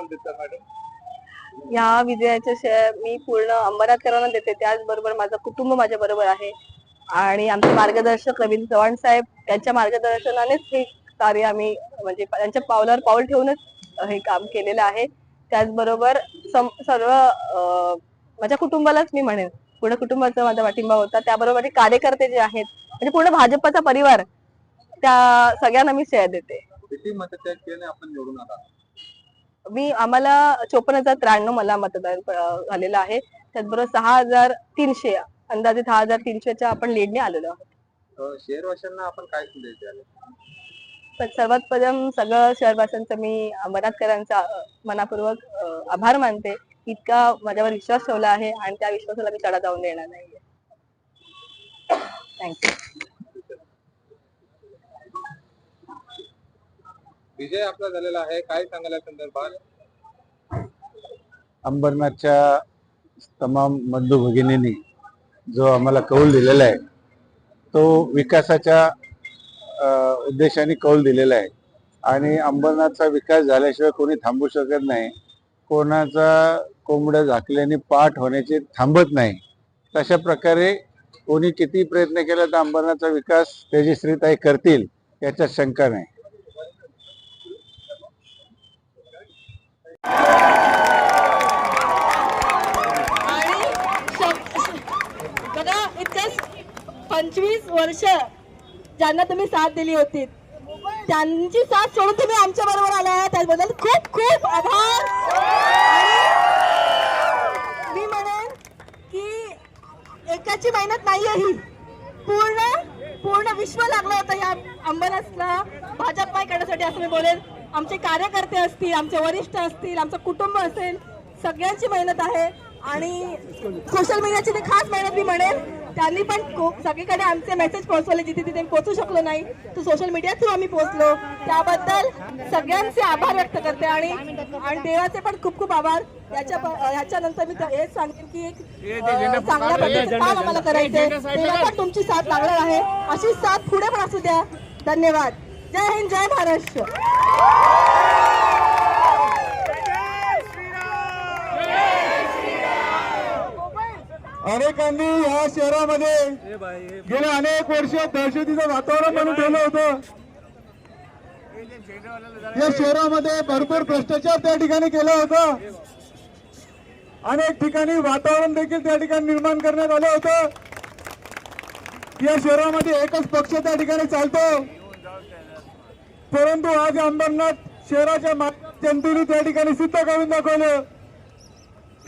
श्रेय कुणाला देता मॅडम या विजयाचे श्रेय मी पूर्ण अंबरनाथकरांना देते. त्याचबरोबर माझं कुटुंब माझ्या बरोबर आहे. आणि आमचे मार्गदर्शक रवींद्र चव्हाण साहेब यांच्या मार्गदर्शनानेच हे कार्य आम्ही म्हणजे त्यांच्या पावलावर पाऊल ठेवूनच हे काम केलेलं आहे. त्याचबरोबर सर्व माझ्या कुटुंबालाच मी म्हणेन. पूर्ण कुटुंबाचा माझा पाठिंबा होता. त्याबरोबर कार्यकर्ते जे आहेत म्हणजे पूर्ण भाजपचा परिवार त्या सगळ्यांना मी श्रेय देते. किती आपण निवडून आला. मी आम्हाला चोपन्न हजार त्र्याण्णव मला मतदान झालेलं आहे. त्याचबरोबर सहा हजार तीनशे अंदाजे दहा हजार तीनशेच्या आपण लीडने आलेलो आहोत. शहरवाशांना आपण काय पण सर्वात प्रथम सगळं शहरवासियांचं मी अमरनाथकरांचा अं, मनापूर्वक आभार मानते. इतका माझ्यावर विश्वास ठेवला आहे आणि त्या विश्वासाला मी तडा जाऊन देणार नाहीये. थँक्यू विजय आपला झालेला आहे. काय सांगायला संदर्भात? अंबरनाथच्या तमाम बंधू भगिनींनी जो आम्हाला कौल दिलेला आहे तो विकासाच्या उद्देशाने कौल दिलेला आहे. आणि अंबरनाथचा विकास झाल्याशिवाय कोणी थांबू शकत नाही. कोणाचा कोंबड्या झाकल्याने पाठ होण्याचे थांबत नाही. तशा प्रकारे कोणी किती प्रयत्न केला तर अंबरनाथचा विकास तेजश्रीताई करतील याच्यात शंका नाही आणि शं- बघा इतके पंचवीस वर्ष ज्यांना तुम्ही साथ दिली होती त्यांची साथ सोडून तुम्ही आमच्या बरोबर आला त्याबद्दल खूप खूप आभार. मी म्हणेन की एकाची मेहनत नाहीये ही. पूर्ण पूर्ण विश्व लागलं होतं या अंबरसला भाजप पाय करण्यासाठी असं मी बोलेन. आमचे कार्यकर्ते असतील आमचे वरिष्ठ असतील आमचं कुटुंब असेल सगळ्यांची मेहनत आहे. आणि सोशल मीडियाची ती खास मेहनत मी म्हणेन. त्यांनी पण खूप सगळीकडे आमचे मेसेज पोहोचवले. जिथे तिथे पोहोचू शकलो नाही तो सोशल मीडिया थ्रू आम्ही पोहोचलो. त्याबद्दल सगळ्यांचे आभार व्यक्त करते आणि आणि देवाचे पण खूप खूप आभार. याच्या प- याच्यानंतर मी हेच सांगेन की एक चांगल्या पद्धतीचं काम आम्हाला करायचंय तेव्हा पण तुमची साथ लागणार आहे. अशी साथ पुढे पण असू द्या. धन्यवाद. जय हिंद जय महाराष्ट्र. अनेकांनी या शहरामध्ये गेल्या अनेक वर्ष दहशतीचं वातावरण बनवून ठेवलं होतं. या शहरामध्ये भरपूर भ्रष्टाचार त्या ठिकाणी केला होता. अनेक ठिकाणी वातावरण देखील त्या ठिकाणी निर्माण करण्यात आलं होतं. या शहरामध्ये एकच पक्ष त्या ठिकाणी चालतो. परंतु आज अंबरनाथ शहराच्या जनतेने त्या ठिकाणी सिद्ध करून दाखवलं.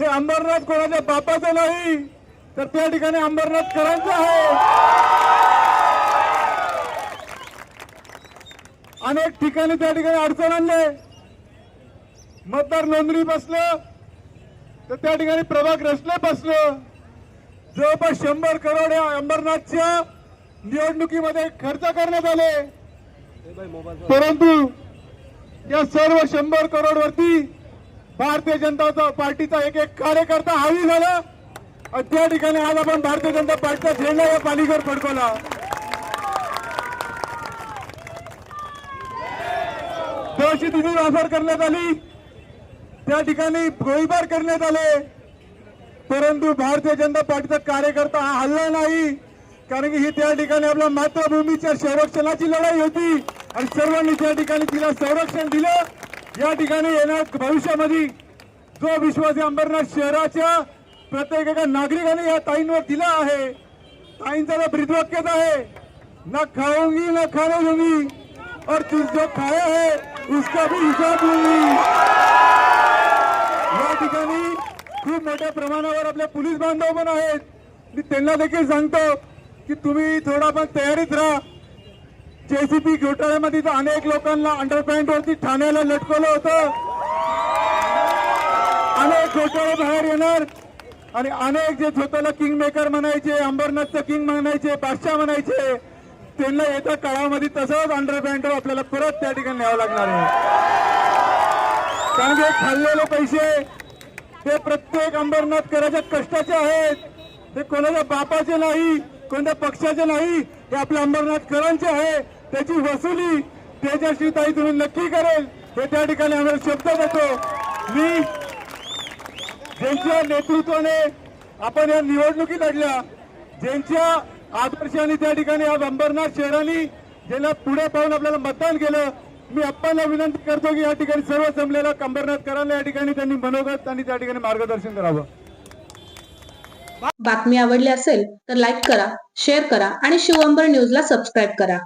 हे अंबरनाथ कोणाच्या बापाचं नाही तर त्या ठिकाणी अंबरनाथ करायचं आहे. अनेक ठिकाणी त्या ठिकाणी अडचण आणले. मतदार नोंदणी बसलं. तर त्या ठिकाणी प्रभाग रचले बसलं. जवळपास शंभर करोड या अंबरनाथच्या निवडणुकीमध्ये खर्च करण्यात आले. परंतु या सर्व शंभर करोड वरती भारतीय जनता पार्टीचा एक एक कार्यकर्ता हावी झाला. त्या ठिकाणी आज आपण भारतीय जनता पार्टीचा झेंडा या पालिकेवर फडकवला. दहशतीची वापर करण्यात आली. त्या ठिकाणी गोळीबार करण्यात आले. परंतु भारतीय जनता पार्टीचा कार्यकर्ता हा हल्ला नाही. कारण की ही त्या ठिकाणी आपल्या मातृभूमीच्या संरक्षणाची लढाई होती. आणि सर्वांनी त्या ठिकाणी तिला संरक्षण दिलं. या ठिकाणी येणार भविष्यामध्ये जो विश्वास अंबरनाथ शहराच्या प्रत्येक एका नागरिकाने या ताईंवर दिला आहे. ताईंचा जो ब्रीदवाक्यच आहे. ना खाऊंगी ना खाने दूंगी और तुझ जो खाया है उसका भी हिसाब लूंगी या ठिकाणी खूप मोठ्या प्रमाणावर आपले पोलीस बांधव पण आहेत. मी त्यांना देखील सांगतो की तुम्ही थोडा पण तयारीत राहा. जेसीपी घोटाळ्यामध्ये तर अनेक लोकांना अंडरपॅन्ट वरती ठाण्याला लटकवलं होतं. अनेक घोटाळे बाहेर येणार. आणि अनेक जे स्वतःला किंग मेकर म्हणायचे अंबरनाथचं किंग म्हणायचे बादशाह म्हणायचे त्यांना येत्या काळामध्ये तसंच अंडरपॅन्ट आपल्याला परत त्या ठिकाणी न्यावं लागणार आहे. कारण की खाल्लेले पैसे ते प्रत्येक अंबरनाथ कराच्या कष्टाचे आहेत. ते कोणाच्या बापाचे नाही कोणत्या पक्षाचे नाही हे आपल्या अंबरनाथ करांचे आहे. त्याची वसुली त्याच्याशी ताई तुम्ही नक्की करेल. हे त्या ठिकाणी आम्हाला शब्द देतो. मी ज्यांच्या नेतृत्वाने आपण या निवडणुकी लढल्या ज्यांच्या आदर्शाने त्या ठिकाणी आज अंबरनाथ शहराने ज्यांना पुढे पाहून आपल्याला मतदान केलं मी अप्पांना विनंती करतो की या ठिकाणी सर्व जमलेल्या कंबरनाथ करायला या ठिकाणी त्यांनी मनोगत आणि त्या ठिकाणी मार्गदर्शन करावं. बातमी आवडली असेल तर लाईक करा शेअर करा आणि शिवंबर न्यूजला सबस्क्राईब करा.